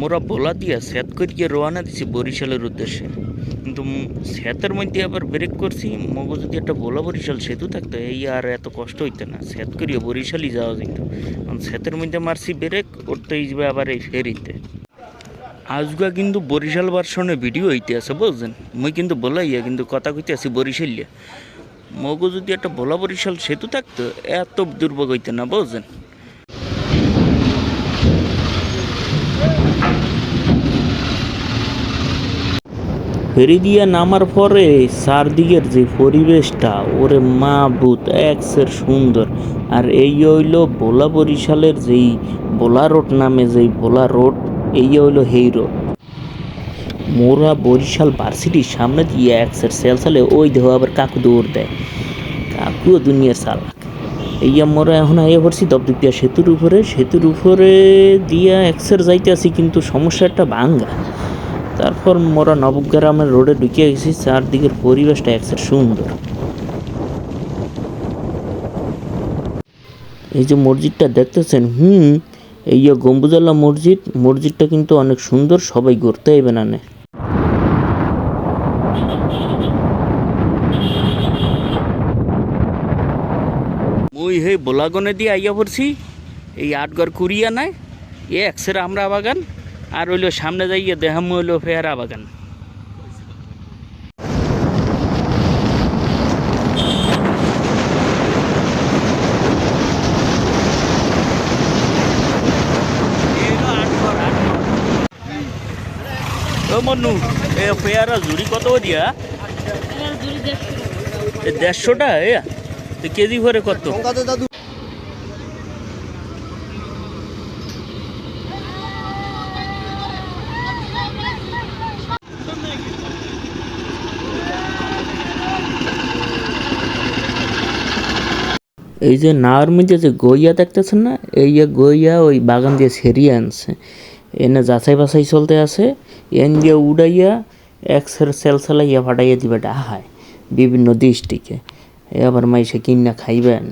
মোরা বলা দিয়া স্যাত করিয়ে রওনা দিছি বরিশালের উদ্দেশ্যে। কিন্তু স্যাতের মধ্যে আবার ব্রেক করছি, মগো যদি একটা বোলা বরিশাল সেতু থাকতো, এই আর এত কষ্ট হইতো না স্যাত করিয়ে বরিশালই যাওয়া যেত কারণ স্যাতের মধ্যে মারছি ব্রেক উঠতেই যাবে আবার এই ফেরিতে। আজগা কিন্তু বরিশাল ভার্সনে ভিডিও হইতে আছে, বুঝছেন? মুই কিন্তু বলাইয়া কিন্তু কথা কইতে আছি বরিশালিয়া মগো যদি একটা বলা বরিশাল সেতু থাকতো, এত দুর্ভোগ হইতো না, বুঝছেন? ফেরি দিয়া নামার পরে চারদিকের যে পরিবেশটা, ওরে মা বুত একসের সুন্দর। আর এই হইল বোলা বরিশালের যেই বোলা রোড নামে যেই বোলা রোড, এই হইল হেই রোড। মোরা বরিশাল ভার্সিটির সামনে দিয়ে একসের সেল সালে ওই দেহ আবার কাকু দৌড় দেয়। কাকুও দুনিয়ার চালাক। এই আমরা এখন আইয়া পড়ছি দপদপিয়া সেতুর উপরে সেতুর উপরে দিয়া একসের যাইতে আছি কিন্তু সমস্যাটা ভাঙ্গা। তারপর মোরা নবগ্রামের রোডে ঢুকে গেছি, চারদিকের পরিবেশটা একসের সুন্দর। এই যে মসজিদটা দেখতেছেন, হুম, এই গম্বুজাল্লা মসজিদ, মসজিদটা কিন্তু অনেক সুন্দর, সবাই ঘুরতে আইবেন আনে। মুই হে বোলাগনে দিয়ে আইয়া পড়ছি, এই আটগড় কুড়িয়া নাই এ একসের আমরা বাগান। আর হইল সামনে যাইয়া দেহাম হইল ফেয়ারা বাগান। ও মন্নু এ পেয়ারা ঝুড়ি কত দিয়া? দেড়শোটা এ কেজি ভরে কত? এই যে নাওয়ার মধ্যে যে গইয়া দেখতেছেন না? এই যে গইয়া ওই বাগান দিয়ে সেরিয়ে আনছে। এনে যাচাই বাছাই চলতে আছে। এন দিয়ে উড়াইয়া এক্সের সেল সেলাইয়া ফাটাইয়া দিবে ডাহায়। বিভিন্ন ডিস্ট্রিক্টে এবার মাইসে কিনা খাইবেন।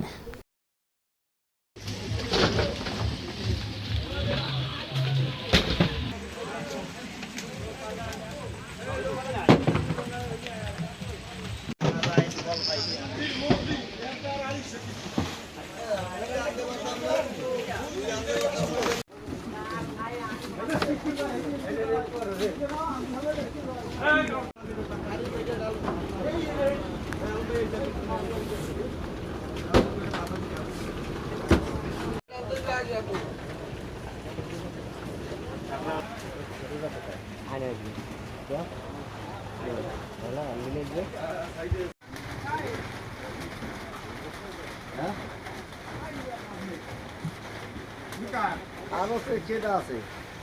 আরও তো যেটা আছে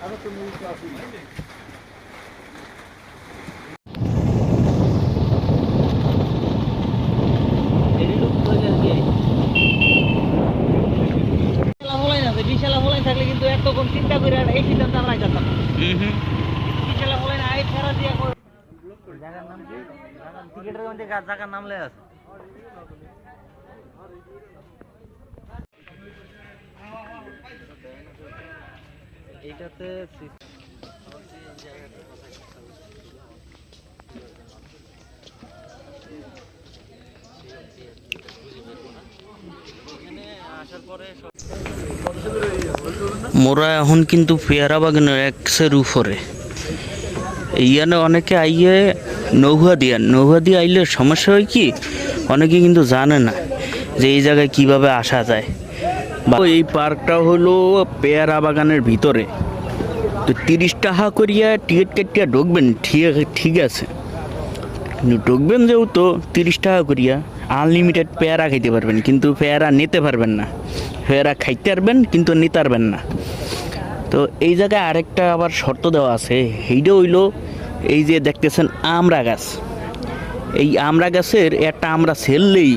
আরও তো মিনিট আছে বিশালা থাকলে কিন্তু এতক্ষণ চিন্তা করে আর এই সিদ্ধান্ত আমরা যেতাম মোরা এখন কিন্তু পেয়ারা বাগানের একসের উপরে। ইয়ানে অনেকে আইয়ে নৌহা দিয়া নৌহা দিয়ে আইলে সমস্যা হয় কি? অনেকে কিন্তু জানে না যে এই জায়গায় কীভাবে আসা যায়। বা এই পার্কটা হলো পেয়ারা বাগানের ভিতরে। তো তিরিশ টাকা করিয়া টিকিট কাটিয়া ঢুকবেন, ঠিক আছে ঢুকবেন যেহেতু তিরিশ টাকা করিয়া আনলিমিটেড পেয়ারা খাইতে পারবেন, কিন্তু পেয়ারা নিতে পারবেন না। পেয়ারা খাইতে পারবেন, কিন্তু নিতে পারবেন না। তো এই জায়গায় আরেকটা আবার শর্ত দেওয়া আছে। সেইটা হইল এই যে দেখতেছেন আমড়া গাছ। এই আমড়া গাছের একটা আমরা সেললেই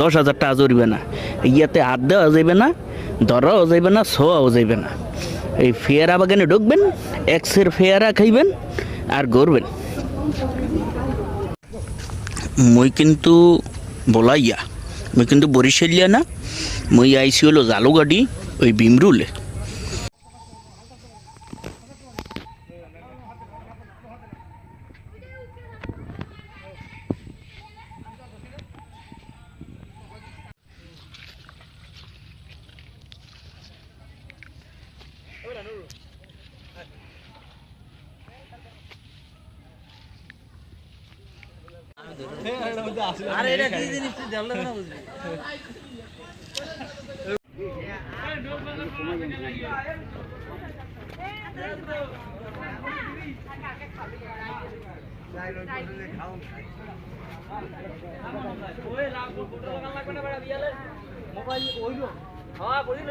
দশ হাজার টাকা জরিবে না। ইয়াতে হাত দেওয়া যাবে না, ধরাও যাইবে না ছোয়াও যাইবে না। এই ফেয়ারা বাগানে ঢুকবেন, এক্সের ফেয়ারা খাইবেন আর গড়বেন। মই কিন্তু বলাইয়া, মই কিন্তু বরিশালিয়া না, মই আইসি হলো জালুগাড়ি ওই বিমরুলে আরে এটা কি জিনিস তুই জানলে না বুঝবি। মোবাইল ওইলো হ্যাঁ করি